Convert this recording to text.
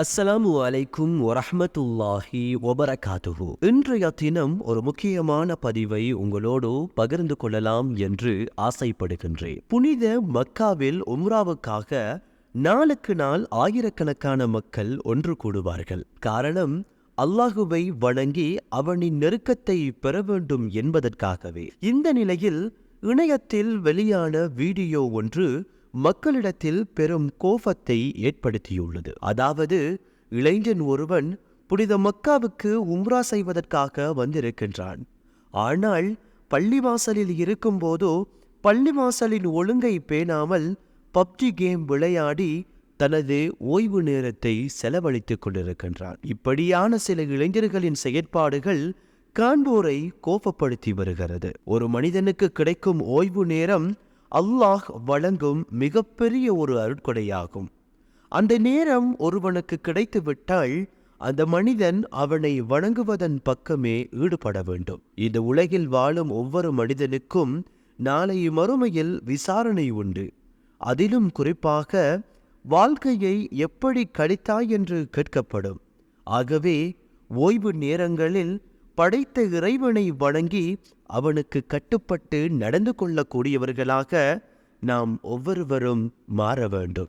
அஸ்ஸலாமு அலைக்கும் வரஹ்மத்துல்லாஹி ஒபரகாத்துஹு இன்றைய தினம் ஒரு முக்கியமான பதிவை உங்களோடு பகிர்ந்து கொள்ளலாம் என்று ஆசைப்படுகின்றேன். புனித மக்காவில் உம்ராவுக்காக நாளுக்கு நாள் ஆயிரக்கணக்கான மக்கள் ஒன்று கூடுவார்கள். காரணம் அல்லாஹுவை வணங்கி அவனின் நெருக்கத்தை பெற வேண்டும் என்பதற்காகவே. இந்த நிலையில் இணையத்தில் வெளியான வீடியோ ஒன்று மக்களிடத்தில் பெரும் கோபத்தை ஏற்படுத்தியுள்ளது. அதாவது இளைஞன் ஒருவன் புனித மக்காவுக்கு உம்ரா செய்வதற்காக வந்திருக்கின்றான். ஆனால் பள்ளிவாசலில் இருக்கும்போதோ பள்ளிவாசலின் ஒழுங்கை பேணாமல் பப்ஜி கேம் விளையாடி தனது ஓய்வு நேரத்தை செலவழித்துக் கொண்டிருக்கின்றான். இப்படியான சில இளைஞர்களின் செயற்பாடுகள் காண்போரை கோபப்படுத்தி வருகிறது. ஒரு மனிதனுக்கு கிடைக்கும் ஓய்வு நேரம் அல்லாஹ் வழங்கும் மிகப்பெரிய ஒரு அருட்கொடையாகும். அந்த நேரம் ஒருவனுக்கு கிடைத்துவிட்டால் அந்த மனிதன் அவனை வணங்குவதன் பக்கமே ஈடுபட வேண்டும். இந்த உலகில் வாழும் ஒவ்வொரு மனிதனுக்கும் நாளை மறுமையில் விசாரணை உண்டு. அதிலும் குறிப்பாக வாழ்க்கையை எப்படி கழித்தாய் என்று கேட்கப்படும். ஆகவே ஓய்வு நேரங்களில் படைத்த இறைவனை வணங்கி அவனுக்கு கட்டுப்பட்டு நடந்து கொள்ளக்கூடியவர்களாக நாம் ஒவ்வொருவரும் மாற வேண்டும்.